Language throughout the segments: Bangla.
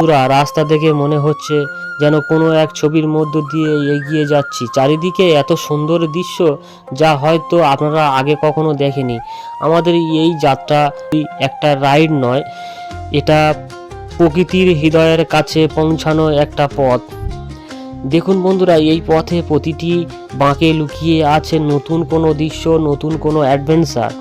বন্ধুরা, রাস্তা দেখে মনে হচ্ছে যেন কোনো এক ছবির মধ্য দিয়ে এগিয়ে যাচ্ছি। চারিদিকে এত সুন্দর দৃশ্য যা হয়তো আপনারা আগে কখনো দেখেনি। আমাদের এই যাত্রা একটা রাইড নয়, এটা প্রকৃতির হৃদয়ের কাছে পৌঁছানো একটা পথ। দেখুন বন্ধুরা, এই পথে প্রতিটি বাঁকে লুকিয়ে আছে নতুন কোনো দৃশ্য, নতুন কোনো অ্যাডভেঞ্চার।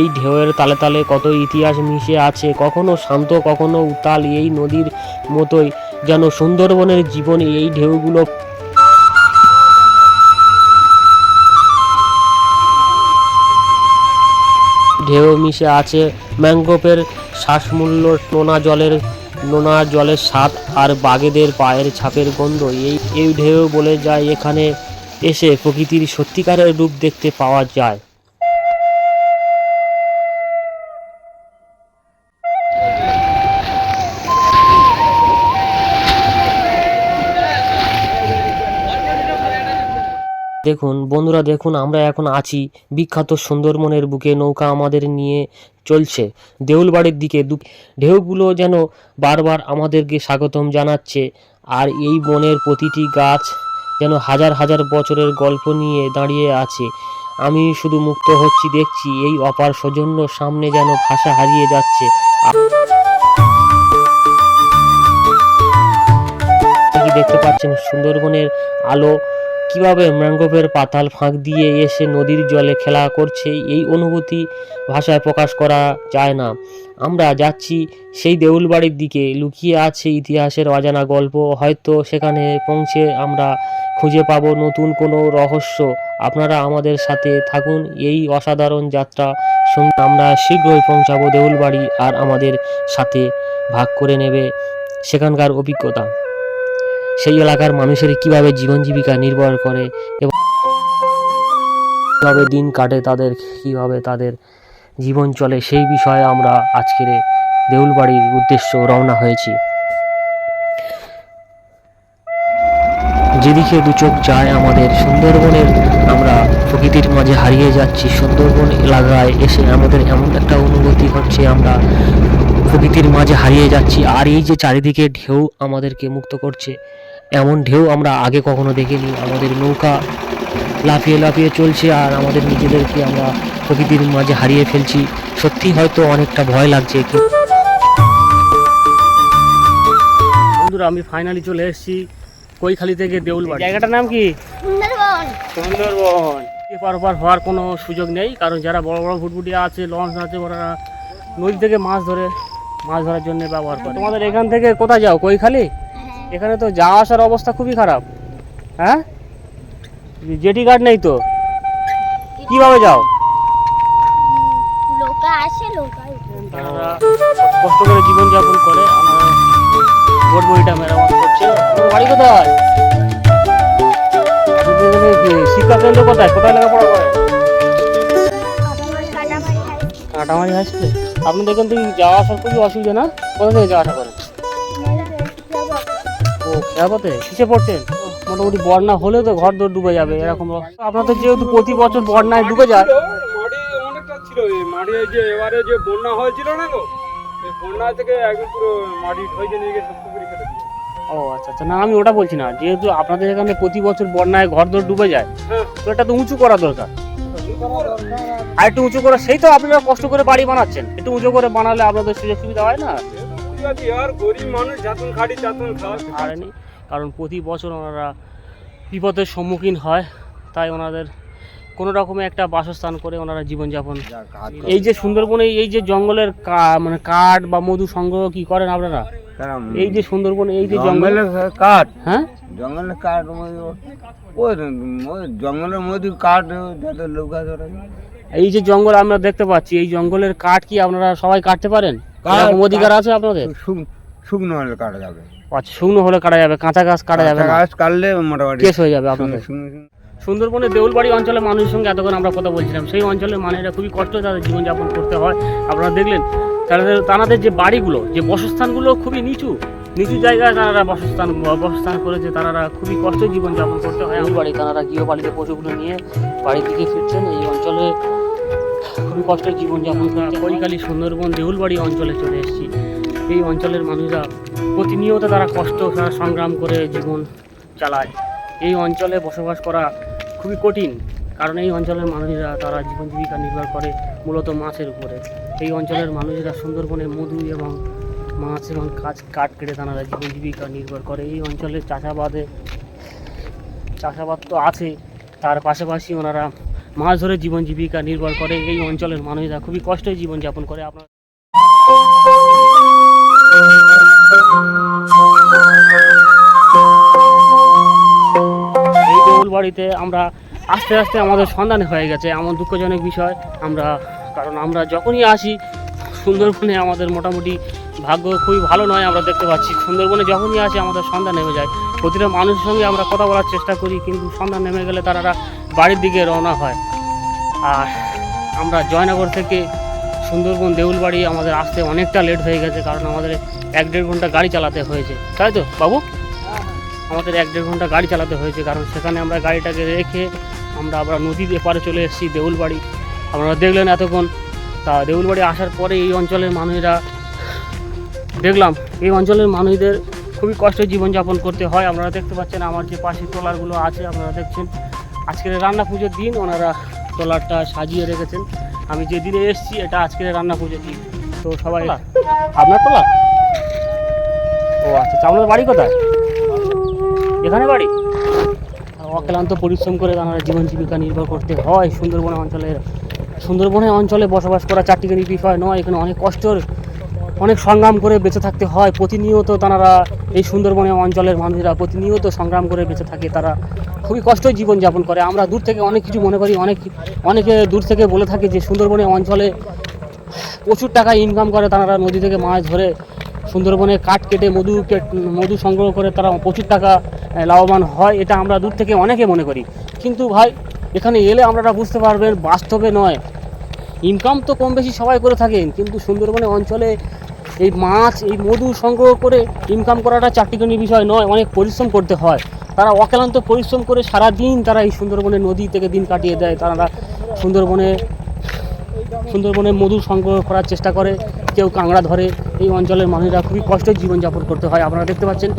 এই ঢেউয়ের তালে তালে কত ইতিহাস মিশে আছে, কখনো শান্ত, কখনো উতাল এই নদীর মতোই যেন সুন্দরবনের জীবনে এই ঢেউগুলো ঢেউ মিশে আছে। ম্যাঙ্গোপের শ্বাসমূল্য নোনা জলের নোনা জলের স্বাদ আর বাঘেদের পায়ের ছাপের গন্ধ। এই এই ঢেউ বলে যায়, এখানে এসে প্রকৃতির সত্যিকারের রূপ দেখতে পাওয়া যায়। দেখুন, বন্ধুরা দেখুন, আমরা এখন আছি বিখ্যাত সুন্দরবনের বুকে, নৌকা আমাদের নিয়ে চলছে। দেউলবাড়ির দিকে দু- ঢেউগুলো যেন বারবার আমাদেরকে স্বাগতম জানাচ্ছে, আর এই বনের প্রতিটি গাছ যেন হাজার হাজার বছরের গল্প নিয়ে দাঁড়িয়ে আছে। আমি শুধু মুক্ত হচ্ছি, দেখছি এই অপার সৌজন্য সামনে যেন ভাষা হারিয়ে যাচ্ছে। দেখতে পাচ্ছেন? সুন্দরবনের আলো কীভাবে ম্যাঙ্গোভের পাতাল ফাঁক দিয়ে এসে নদীর জলে খেলা করছে, এই অনুভূতি ভাষায় প্রকাশ করা যায় না। আমরা যাচ্ছি সেই দেউলবাড়ির দিকে। লুকিয়ে আছে ইতিহাসের অজানা গল্প। হয়তো সেখানে পৌঁছে আমরা খুঁজে পাব নতুন কোনো রহস্য। আপনারা আমাদের সাথে থাকুন। এই অসাধারণ যাত্রা সঙ্গে আমরা শীঘ্রই পৌঁছাবো দেউলবাড়ি আর আমাদের সাথে ভাগ করে নেবে সেখানকার অভিজ্ঞতা। সেই এলাকার মানুষের কীভাবে জীবন জীবিকা নির্ভর করে এবং কীভাবে দিন কাটে তাদের, কীভাবে তাদের জীবন চলে, সেই বিষয়ে আমরা আজকের দেউলবাড়ির উদ্দেশ্য রওনা হয়েছি। যেদিকে দু চোখ যায় আমাদের সুন্দরবনের, আমরা প্রকৃতির মাঝে হারিয়ে যাচ্ছি। সুন্দরবন এলাকায় এসে আমাদের এমন একটা অনুভূতি হচ্ছে আমরা প্রকৃতির মাঝে হারিয়ে যাচ্ছি আর এই যে চারিদিকে ঢেউ আমাদেরকে মুক্ত করছে। এমন ঢেউ আমরা আগে কখনো দেখিনি। আমাদের নৌকা লাফিয়ে লাফিয়ে চলছে আর আমাদের নিজেদেরকে আমরা প্রকৃতির মাঝে হারিয়ে ফেলছি। সত্যি হয়তো অনেকটা ভয় লাগছে বন্ধুরা আমি ফাইনালি চলে এসেছি কৈখালি থেকে দেউলবাড়ি। জায়গাটার নাম কি? সুন্দরবন। সুন্দরবন। এপার ওপার হওয়ার কোনো সুযোগ নেই কারণ যারা বড় বড় ফুটফুটি আছে লঞ্চ আছে ওরা নদী থেকে মাছ ধরে মাছ ধরার জন্য ব্যবহার করে। তোমাদের এখান থেকে কোথায় যাও? কৈখালি এখানে তো যাওয়া আসার অবস্থা খুবই খারাপ। হ্যাঁ? জেটি গার্ড নেই তো? কীভাবে যাও? তারা কষ্ট করে জীবনযাপন করে আমরা বোট বইটা মেরামত করছে। বাড়ি কোথায়? কোথায় কাটামারি আপনাদের এখান থেকে যাওয়া আসার খুবই অসুবিধা না? কোথা থেকে যাওয়া আসা করেন ও খেয়াপথে কিসে পড়ছেন মোটামুটি বন্যা হলে তো ঘর দর ডুবে যাবে এরকম আপনাদের যেহেতু প্রতি বছর বন্যায় ডুবে যায় মাটি যে এবারে যে বন্যা হয়েছিল না তো এই বন্যা থেকে একদম পুরো মাটি ঢইকে নিয়ে গিয়ে ও আচ্ছা আচ্ছা। না আমি ওটা বলছি না। যেহেতু আপনাদের এখানে প্রতি বছর বন্যায় ঘর দর ডুবে যায় তো এটা তো উঁচু করা দরকার। আর একটু উঁচু করে সেই তো আপনারা কষ্ট করে বাড়ি বানাচ্ছেন। একটু উঁচু করে বানালে আপনাদের সুযোগ সুবিধা হয় না? কারণ প্রতি বছর ওনারা বিপদের সম্মুখীন হয় তাই ওনাদের কোনো রকমের একটা বাসস্থান করে ওনারা জীবনযাপন এই যে সুন্দরবনে এই যে জঙ্গলের কা- মানে কাঠ বা মধু সংগ্রহ কি করেন আপনারা? এই যে সুন্দরবন এই যে জঙ্গল। জঙ্গলের কাঠ। হ্যাঁ? জঙ্গলের কাঠ ওই জঙ্গলের মধ্যে কাঠ যাতে লোক এই যে জঙ্গল আমরা দেখতে পাচ্ছি এই জঙ্গলের কাঠ কি আপনারা সবাই কাটতে পারেন? অধিকার আছে আপনাদের? শুকনো হলে কাটা যাবে। আচ্ছা শুকনো হলে কাটা যাবে কাঁচা গাছ কাটা যাবে গাছ কাটলে মোটামুটি কেস হয়ে যাবে আপনাদের। সুন্দরবনের দেউলবাড়ি অঞ্চলের মানুষের সঙ্গে এতক্ষণ আমরা কথা বলছিলাম। সেই অঞ্চলের মানুষরা খুবই কষ্ট তাদের জীবনযাপন করতে হয়। আপনারা দেখলেন তাদের তাদের যে বাড়িগুলো যে বসস্থানগুলো খুবই নিচু। নিচু জায়গায় তারা বাসস্থান বাসস্থান করেছে। তারা খুবই কষ্ট জীবনযাপন করতে হয়। বাড়ি তারা গৃহপালিত পশুগুলো নিয়ে বাড়ির দিকে ফিরছেন। এই অঞ্চলে খুবই কষ্টের জীবনযাপন করছে কৈকালী সুন্দরবন দেউলবাড়ি অঞ্চলে চলে এসেছি। এই অঞ্চলের মানুষরা প্রতিনিয়ত তারা কষ্ট তারা সংগ্রাম করে জীবন চালায়। এই অঞ্চলে বসবাস করা খুবই কঠিন, কারণ এই অঞ্চলের মানুষরা তারা জীবন জীবিকা নির্ভর করে মূলত মাছের উপরে। এই অঞ্চলের মানুষরা সুন্দরবনে মধু এবং মাছ এবং কাজ, কাঠ কেটে তারা জীবন জীবিকা নির্ভর করে। এই অঞ্চলের চাষাবাদে, চাষাবাদ তো আছে, তার পাশাপাশি ওনারা মাছ ধরে জীবন জীবিকা নির্ভর করে। এই অঞ্চলের মানুষরা খুবই কষ্টে জীবনযাপন করে। আপনার বাড়িতে আমরা আস্তে আস্তে আমাদের সন্ধান হয়ে গেছে, এমন দুঃখজনক বিষয়। আমরা, কারণ আমরা যখনই আসি, সুন্দরবনে আমাদের মোটামুটি ভাগ্য খুবই ভালো নয়, আমরা দেখতে পাচ্ছি। সুন্দরবনে যখনই আসি, আমাদের সন্ধান নেমে যায়। প্রতিটা মানুষের সঙ্গে আমরা কথা বলার চেষ্টা করি, কিন্তু সন্ধান নেমে গেলে তারা বাড়ির দিকে রওনা হয়। আর আমরা জয়নগর থেকে সুন্দরবন দেউলবাড়ি আমাদের আসতে অনেকটা লেট হয়ে গেছে, কারণ আমাদের এক দেড় ঘণ্টা গাড়ি চালাতে হয়েছে। তাই তো, বাবু? আমাদের এক দেড় ঘণ্টা গাড়ি চালাতে হয়েছে কারণ সেখানে আমরা গাড়িটাকে রেখে আমরা আবার নদীর এপারে চলে এসেছি দেউলবাড়ি। আপনারা দেখলেন এতক্ষণ। তা দেউলবাড়ি আসার পরে এই অঞ্চলের মানুষরা দেখলাম এই অঞ্চলের মানুষদের খুবই কষ্টে জীবনযাপন করতে হয়। আপনারা দেখতে পাচ্ছেন আমার যে পাশে ট্রলারগুলো আছে আপনারা দেখছেন। আজকের রান্না পুজোর দিন ওনারা ট্রলারটা সাজিয়ে রেখেছেন। আমি যে দিনে এসেছি এটা আজকের রান্না পুজোর দিন। তো সবাই আপনার ট্রলার? ও আচ্ছা আপনাদের বাড়ি কোথায়? এখানে বাড়ি? অক্লান্ত পরিশ্রম করে তারা জীবন জীবিকা নির্ভর করতে হয়। সুন্দরবন অঞ্চলের সুন্দরবনে অঞ্চলে বসবাস করা চারটিখানি বিষয় নয়। এখানে অনেক কষ্টর, অনেক সংগ্রাম করে বেঁচে থাকতে হয়। প্রতিনিয়ত তারা এই সুন্দরবনে অঞ্চলের মানুষরা প্রতিনিয়ত সংগ্রাম করে বেঁচে থাকে। তারা খুবই কষ্ট জীবনযাপন করে। আমরা দূর থেকে অনেক কিছু মনে করি, অনেক অনেকে দূর থেকে বলে থাকে যে সুন্দরবনে অঞ্চলে প্রচুর টাকা ইনকাম করে। তারা নদী থেকে মাছ ধরে সুন্দরবনে কাঠ কেটে মধু মধু সংগ্রহ করে তারা প্রচুর টাকা লাভবান হয়, এটা আমরা দূর থেকে অনেকে মনে করি। কিন্তু ভাই, এখানে এলে আপনারা বুঝতে পারবেন, বাস্তবে নয়। ইনকাম তো কম বেশি সবাই করে থাকেন, কিন্তু সুন্দরবনের অঞ্চলে এই মাছ, এই মধু সংগ্রহ করে ইনকাম করাটা চারটিখানি বিষয় নয়, অনেক পরিশ্রম করতে হয়। তারা অক্লান্ত পরিশ্রম করে সারা দিন তারা এই সুন্দরবনে নদী থেকে দিন কাটিয়ে দেয়, তারা সুন্দরবনে সুন্দরবনে মধু সংগ্রহ করার চেষ্টা করে, কেউ কাঁকড়া ধরে এই অঞ্চলের মানুষরা খুবই কষ্টের জীবনযাপন করতে হয়। আপনারা দেখতে পাচ্ছেন,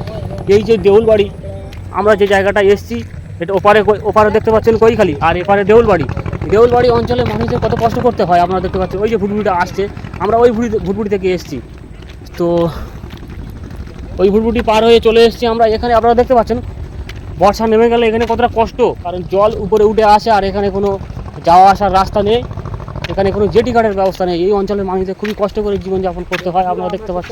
এই যে দেউলবাড়ি, আমরা যে জায়গাটা এসেছি, এটা ওপারে ওপারে দেখতে পাচ্ছেন কৈখালি আর এপারে দেউলবাড়ি। দেউলবাড়ি দেউল বাড়ি অঞ্চলে মানুষের কত কষ্ট করতে হয়, আপনারা দেখতে পাচ্ছেন, ওই যে ভুটভুটিটা আসছে, আমরা ওই ভুটি ভুটভুটি থেকে এসেছি। তো ওই ভুটভুটি পার হয়ে চলে এসেছি আমরা। এখানে আপনারা দেখতে পাচ্ছেন, বর্ষা নেমে গেলে এখানে কতটা কষ্ট, কারণ জল উপরে উঠে আসে আর এখানে কোনো যাওয়া আসার রাস্তা নেই। এখানে কোনো জেটি গার্ডের ব্যবস্থা নেই। এই অঞ্চলের মানুষদের খুবই কষ্ট করে জীবনযাপন করতে হয়, আপনারা দেখতে পাচ্ছেন।